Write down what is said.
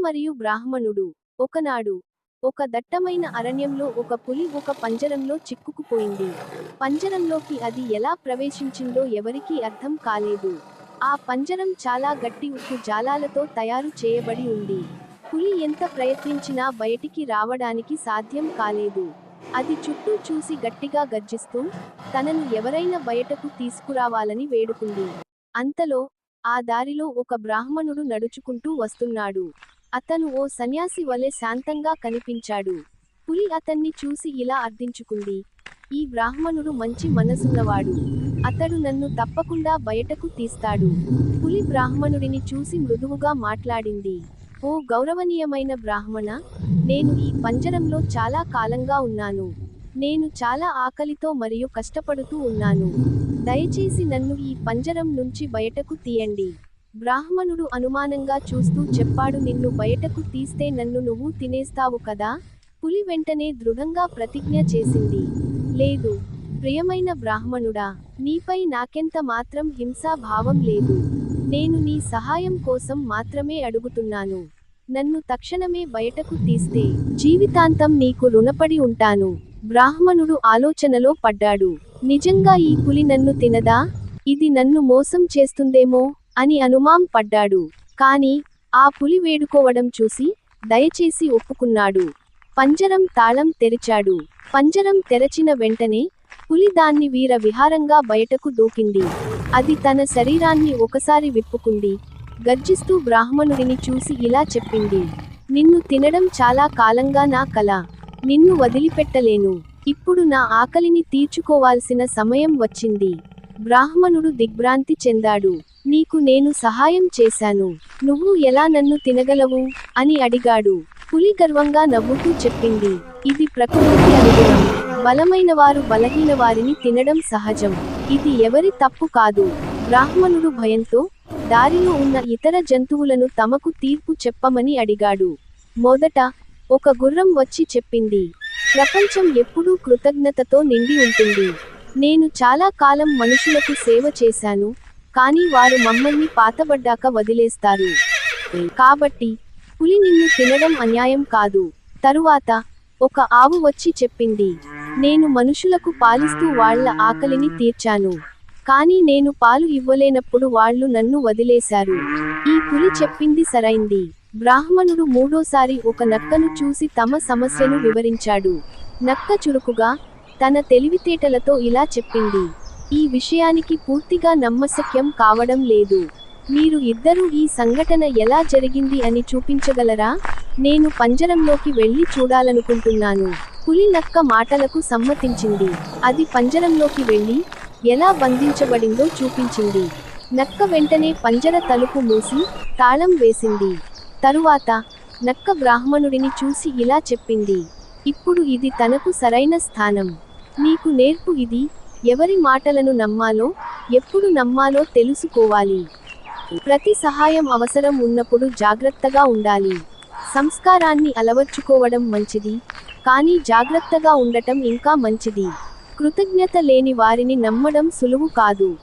మరియు బ్రాహ్మణుడు. ఒకనాడు ఒక దట్టమైన అరణ్యంలో ఒక పులి ఒక పంజరంలో చిక్కుకుపోయింది. పంజరంలోకి అది ఎలా ప్రవేశించిందో ఎవరికీ అర్థం కాలేదు. ఆ పంజరం చాలా గట్టి ఉక్కు జాలాలతో తయారు చేయబడి ఉంది. పులి ఎంత ప్రయత్నించినా బయటికి రావడానికి సాధ్యం కాలేదు. అది చుట్టూ చూసి గట్టిగా గర్జిస్తూ తనను ఎవరైనా బయటకు తీసుకురావాలని వేడుకుంది. అంతలో ఆ దారిలో ఒక బ్రాహ్మణుడు నడుచుకుంటూ వస్తున్నాడు. అతను ఓ సన్యాసి వలె శాంతంగా కనిపించాడు. పులి అతన్ని చూసి ఇలా అర్థించుకుంది. ఈ బ్రాహ్మణుడు మంచి మనసున్నవాడు. అతడు నన్ను తప్పకుండా బయటకు తీస్తాడు. పులి బ్రాహ్మణుడిని చూసి మృదువుగా మాట్లాడింది. ఓ గౌరవనీయమైన బ్రాహ్మణ నేను ఈ పంజరంలో చాలా కాలంగా ఉన్నాను. నేను చాలా ఆకలితో మరియు కష్టపడుతూ ఉన్నాను. దయచేసి నన్ను ఈ పంజరం నుంచి బయటకు తీయండి. బ్రాహ్మణుడు అనుమానంగా చూస్తూ చెప్పాడు నిన్ను బయటకు తీస్తే నన్ను నువ్వు తినేస్తావు కదా పులి వెంటనే దృఢంగా ప్రతిజ్ఞ చేసింది. లేదు ప్రియమైన బ్రాహ్మణుడా నీపై నాకెంత మాత్రం హింసా భావం లేదు. నేను నీ సహాయం కోసం మాత్రమే అడుగుతున్నాను. నన్ను తక్షణమే బయటకు తీస్తే జీవితాంతం నీకు రుణపడి ఉంటాను బ్రాహ్మణుడు ఆలోచనలో పడ్డాడు. నిజంగా ఈ పులి నన్ను తినదా? ఇది నన్ను మోసం చేస్తుందేమో? అని అనుమాం పడ్డాడు. కాని ఆ పులి వేడుకోవడం చూసి దయచేసి ఒప్పుకున్నాడు. పంజరం తాళం తెరిచాడు. పంజరం తెరచిన వెంటనే పులి దాన్ని వీర విహారంగా బయటకు దూకింది. అది తన శరీరాన్ని ఒకసారి విప్పుకుంది. గర్జిస్తూ బ్రాహ్మణుడిని చూసి ఇలా చెప్పింది. నిన్ను తినడం చాలా కాలంగా నా కల. నిన్ను వదిలిపెట్టలేను. ఇప్పుడు నా ఆకలిని తీర్చుకోవాల్సిన సమయం వచ్చింది బ్రాహ్మణుడు దిగ్భ్రాంతి చెందాడు. నీకు నేను సహాయం చేశాను. నువ్వు ఎలా నన్ను తినగలవు? అని అడిగాడు. పులి గర్వంగా నవ్వుతూ చెప్పింది. ఇది ప్రకృతి అనుగుణం బలమైన వారు బలహీన వారిని తినడం సహజం. ఇది ఎవరి తప్పు కాదు. బ్రాహ్మణుడు భయంతో దారిలో ఉన్న ఇతర జంతువులను తమకు తీర్పు చెప్పమని అడిగాడు. మొదట ఒక గుర్రం వచ్చి చెప్పింది. ప్రపంచం ఎప్పుడూ కృతజ్ఞతతో నిండి ఉంటుంది. నేను చాలా కాలం మనుషులకు సేవ చేశాను. కానీ వారు మమ్మల్ని పాతబడ్డాక వదిలేస్తారు. కాబట్టి పులి నిన్ను తినడం అన్యాయం కాదు. తరువాత ఒక ఆవు వచ్చి చెప్పింది నేను మనుషులకు పాలిస్తూ వాళ్ళ ఆకలిని తీర్చాను. కానీ నేను పాలు ఇవ్వలేనప్పుడు వాళ్ళు నన్ను వదిలేశారు. ఈ పులి చెప్పింది సరైంది. బ్రాహ్మణుడు మూడోసారి ఒక నక్కను చూసి తమ సమస్యను వివరించాడు. నక్క చురుకుగా తన తెలివితేటలతో ఇలా చెప్పింది ఈ విషయానికి పూర్తిగా నమ్మశక్యం కావడం లేదు. మీరు ఇద్దరూ ఈ సంఘటన ఎలా జరిగింది అని చూపించగలరా? నేను పంజరంలోకి వెళ్ళి చూడాలనుకుంటున్నాను. పులి నక్క మాటలకు సమ్మతించింది. అది పంజరంలోకి వెళ్ళి ఎలా బంధించబడిందో చూపించింది. నక్క వెంటనే పంజర తలుపు మూసి తాళం వేసింది. తరువాత నక్క బ్రాహ్మణుడిని చూసి ఇలా చెప్పింది. ఇప్పుడు ఇది తనకు సరైన స్థానం. నీకు నేర్పు ఇది ఎవరి మాటలను నమ్మాలో ఎప్పుడు నమ్మాలో తెలుసుకోవాలి. ప్రతి సహాయం అవసరం ఉన్నప్పుడు జాగ్రత్తగా ఉండాలి. సంస్కారాన్ని అలవర్చుకోవడం మంచిది కానీ జాగ్రత్తగా ఉండటం ఇంకా మంచిది. కృతజ్ఞత లేని వారిని నమ్మడం సులువు కాదు.